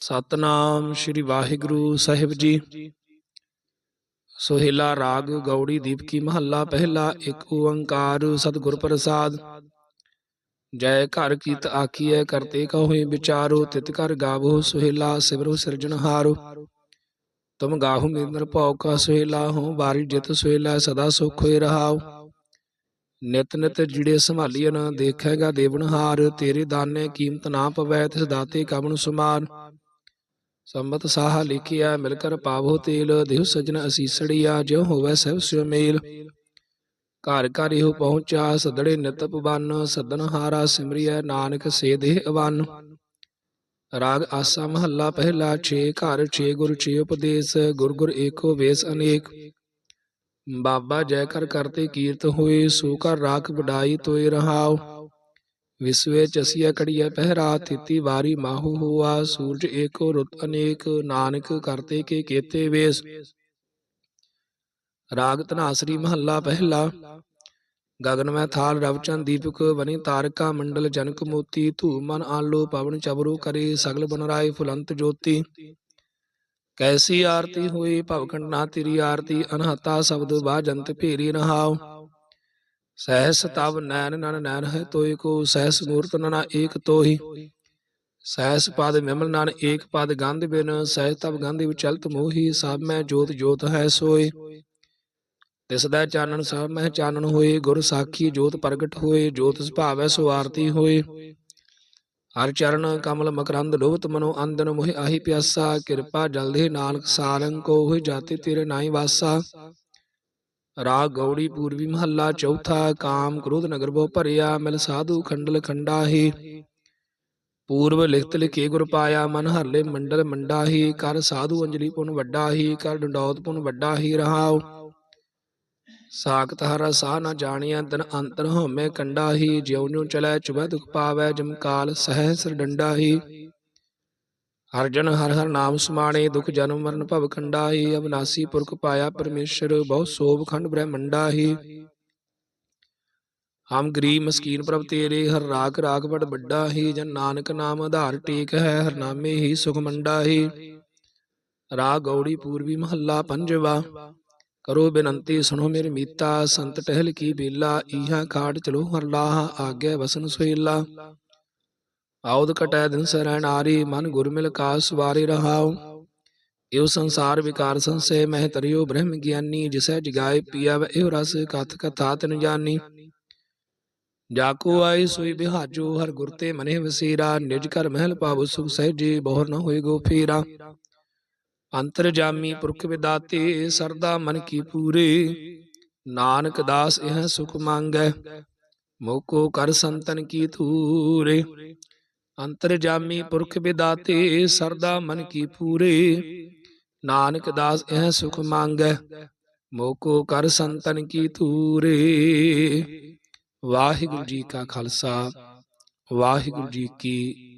ਸਤਨਾਮ ਸ੍ਰੀ ਵਾਹਿਗੁਰੂ ਸਾਹਿਬ ਜੀ। ਸੋਹਿਲਾ ਰਾਗ ਗੌੜੀ ਦੀਪਕੀ ਮਹੱਲਾ, ਪਹਿਲਾ ਇੱਕ ਓੰਕਾਰ ਸਤਿਗੁਰ ਪ੍ਰਸਾਦ। ਜੈ ਘਰ ਕੀਤ ਆਖੀਐ ਕਰਤੇ ਕਹੋਏ ਵਿਚਾਰੋ, ਤਿਤ ਕਰ ਗਾਵੋ ਸੋਹਿਲਾ ਸਿਮਰੋ ਸਿਰਜਣਹਾਰੋ ਤੁਮ ਗਾਹੋ ਮਿੰਦਰ ਭਉ ਕਾ ਸੋਹਿਲਾ ਹੋ ਬਾਰੀ ਜਿਤ ਸੁਹੇਲਾ, ਸਦਾ ਸੁਖ ਹੋਏ ਰਹਾਓ ਨਿਤ ਨਿਤ ਜਿੜੇ ਸੰਭਾਲੀਨ ਦੇਖੇਗਾ ਦੇਵਨਹਾਰ ਤੇਰੇ ਦਾਨੇ ਕੀਮਤ ਨਾ ਪਵੈ, ਤਿਸ ਦਾਤੇ ਕਵਨ ਸੁਮਾਰ ਸੰਬਤ ਸਾਹਾ ਲਿਖਿਆ ਮਿਲ ਕਰ ਪਾਵੋ ਤੇਲ, ਦੇਹ ਸਜਣ ਅਸੀਸੜੀਆ ਜਿਉ ਹੋਵੇ ਸਭ ਸਿਉ ਮੇਲ। ਘਰ ਘਰ ਇਹੋ ਪਹੁੰਚਾ, ਸਦੜੇ ਨਿਤ ਪਵਨ ਸਦਨ ਹਾਰਾ ਸਿਮਰਿਐ, ਨਾਨਕ ਸੇ ਦੇਹ ਅਵਨ। ਰਾਗ ਆਸਾ ਮਹੱਲਾ ਪਹਿਲਾ ਛੇ, ਘਰ ਛੇ, ਗੁਰ ਛੇ ਉਪਦੇਸ਼, ਗੁਰ ਗੁਰ ਏਕੋ ਵੇਸ ਅਨੇਕ। ਬਾਬਾ ਜੈ ਕਰ ਕਰਤੇ ਕੀਰਤ ਹੋਏ, ਸੋ ਕਰ ਰਾਖ ਵਡਾਈ ਤੋਏ ਰਹਾਉ। ਵਿਸਵੇ ਚਸੀਆ ਕੜੀਐ ਪਹਿਰਾ ਤਿਤੀ ਵਾਰੀ ਮਾਹੂ ਹੋਆ, ਸੂਰਜ ਏਕੋ ਰੁੱਤ ਅਨੇਕ, ਨਾਨਕ ਕਰਤੇ ਕੇ ਕੇਤੇ ਵੇਸ। ਰਾਗ ਧਨਾਸਰੀ ਮਹੱਲਾ ਪਹਿਲਾ। ਗਗਨ ਮੈਂ ਥਾਲ ਰਵਚਨ ਦੀਪਕ ਬਨੀ ਤਾਰਕਾ ਮੰਡਲ ਜਨਕ ਮੋਤੀ, ਧੂ ਮਨ ਆਲੋ ਪਵਨ ਚਬਰੂ ਕਰੇ, ਸਗਲ ਬਨ ਰਾਏ ਫੁਲੰਤ ਜੋਤੀ। ਕੈਸੀ ਆਰਤੀ ਹੋਈ ਭਵਖੰਡ ਨਾ ਤੇਰੀ ਆਰਤੀ, ਅਨਹਤਾ ਸ਼ਬਦ ਬਾਜੰਤ ਭੇਰੀ ਨਹਾਓ ਸਹਿਸ ਤਬ ਨੈਣ ਨਨ ਨੈਣ ਹੈ ਤੋਇ ਕੋ, ਸਹਿਸ ਮੂਰਤ ਨਨਾ ਏਕ ਤੋਹੀ। ਸਹਿਸ ਪਦ ਵਿਮਲ ਨਨ ਏਕ ਪਦ ਗੰਧ ਬਿਨ, ਸਹਿਸ ਤਬ ਗੰਧ ਵਿਚਲਤ ਮੋਹੀ, ਸਭ ਮੈਂ ਜੋਤ ਜੋਤ ਹੈ ਸੋਏ ਤਿਸ ਚਾਨਣ ਸਭ ਮੈਂ ਚਾਨਣ ਹੋਏ ਗੁਰ ਸਾਖੀ ਜੋਤ ਪ੍ਰਗਟ ਹੋਏ ਜੋਤ ਸੁਭਾਵੈ ਸੋ ਆਰਤੀ ਹੋਏ ਹਰ ਚਰਨ ਕਮਲ ਮਕਰੰਦ ਲੋਭਤ ਮਨੋ ਅੰਦਨ ਮੋਹਿ ਆਹੀ ਪਿਆਸਾ, ਕਿਰਪਾ ਜਲਦੇ ਨਾਨਕ ਸਾਰੰਗ ਕੋ ਹੋਇ ਜਾਤੇ ਤੇਰੇ ਨਾਈ ਵਾਸਾ। ਰਾਗ ਗੌੜੀ ਪੂਰਬੀ ਮਹੱਲਾ ਚੌਥਾ, ਕਾਮ ਕ੍ਰੋਧ ਨਗਰ ਬੋ ਭਰਿਆ, ਮਿਲ ਸਾਧੂ ਖੰਡਲ ਖੰਡਾ ਹੀ ਪੂਰਬ ਲਿਖਤ ਲਿਖੇ ਗੁਰ ਪਾਇਆ, ਮਨ ਹਰਲੇ ਮੰਡਲ ਮੰਡਾ ਹੀ ਕਰ ਸਾਧੂ ਅੰਜਲੀ ਪੁਨ ਵੱਡਾ ਹੀ ਕਰ ਡੰਡੌਤ ਪੁਨ ਵੱਡਾ ਹੀ ਰਹਾਓ ਸਾਖਤ ਹਰ ਸਾਹ ਨਾ ਜਾਣਿਆ, ਤਨ ਅੰਤਰ ਹਉਮੈ ਕੰਡਾ ਹੀ ਜਿਉ ਜਿਉ ਚਲੈ ਚੁਬੈ ਦੁਖ ਪਾਵੈ ਜਮਕਾਲ ਸਹਿ ਸਿਰ ਡੰਡਾ ਹੀ ਹਰ ਜਨ ਹਰ ਹਰ ਨਾਮ ਸਮਾਣੇ, ਦੁਖ ਜਨਮ ਮਰਨ ਭਵ ਖੰਡਾ ਹੀ ਅਬਨਾਸੀ ਪੁਰਖ ਪਾਇਆ ਪਰਮੇਸ਼ਰ, ਬਹੁ ਸੋਭ ਖੰਡ ਬ੍ਰਹਮੰਡਾ ਹੀ ਹਮ ਗਰੀਬ ਮਸਕੀਨ ਪ੍ਰਭ ਤੇਰੇ, ਹਰ ਰਾਖ ਰਾਖ ਬੜ ਵੱਡਾ ਹੀ ਜਨ ਨਾਨਕ ਨਾਮ ਆਧਾਰ ਟੇਕ ਹੈ, ਹਰ ਨਾਮੇ ਹੀ ਸੁਖ ਮੰਡਾ ਹੀ ਰਾਗ ਗੌੜੀ ਪੂਰਬੀ ਮਹੱਲਾ ਪੰਜਵਾ, ਕਰੋ ਬੇਨੰਤੀ ਸੁਣੋ ਮੇਰੀ ਮੀਤਾ, ਸੰਤ ਟਹਿਲ ਕੀ ਬੇਲਾ ਇਹਾਂ ਖਾੜ ਚਲੋ ਹਰ ਲਾਹ ਆਗੇ ਵਸਨ ਸੁਹੇਲਾ ਆਉਦ ਕਟੈ ਦਿਨ ਸਰੈ ਨਾਰੀ ਮਨ ਗੁਰ ਮਿਲ ਕਾ ਸਵਾਰੇ ਰਹਾਉ ਇਉ ਸੰਸਾਰ ਵਿਕਾਰ ਸੰਸੇ ਮਹਿ ਤਰਿਓ ਬ੍ਰਹਮ ਗਿਆਨੀ ਜਿਸੈ ਜਗਾਏ ਪੀਆ ਵ ਇਉ ਰਸ ਕਥ ਕਥਾ ਤਨ ਜਾਨੀ ਜਾਕੋ ਆਈ ਸੋਈ ਬਿਹਾਜੋ ਹਰ ਗੁਰ ਤੇ ਮਨੇ ਵਸੀਰਾ ਨਿਜ ਘਰ ਮਹਿਲ ਪਾਵ ਸੁਖ ਸਹਿਜੇ ਬਹੁਰ ਨ ਹੋਏ ਗੋ ਫੇਰਾ ਅੰਤਰ ਜਾਮੀ ਪੁਰਖ ਵਿਦਾਤੇ ਸਰਦਾ ਮਨ ਕੀ ਪੂਰੇ ਨਾਨਕ ਦਾਸ ਇਹ ਸੁਖ ਮੰਗੈ ਮੋਕੋ ਕਰ ਸੰਤਨ ਕੀ ਧੂਰੇ ਅੰਤਰ ਜਾਮੀ ਪੁਰਖ ਵਿਦਾਤੇ ਸਰਦਾ ਮਨ ਕੀ ਪੂਰੇ। ਨਾਨਕ ਦਾਸ ਇਹ ਸੁਖ ਮੰਗੈ। ਮੋਕੋ ਕਰ ਸੰਤਨ ਕੀ ਧੂਰੇ। ਵਾਹਿਗੁਰੂ ਜੀ ਕਾ ਖਾਲਸਾ। ਵਾਹਿਗੁਰੂ ਜੀ ਕੀ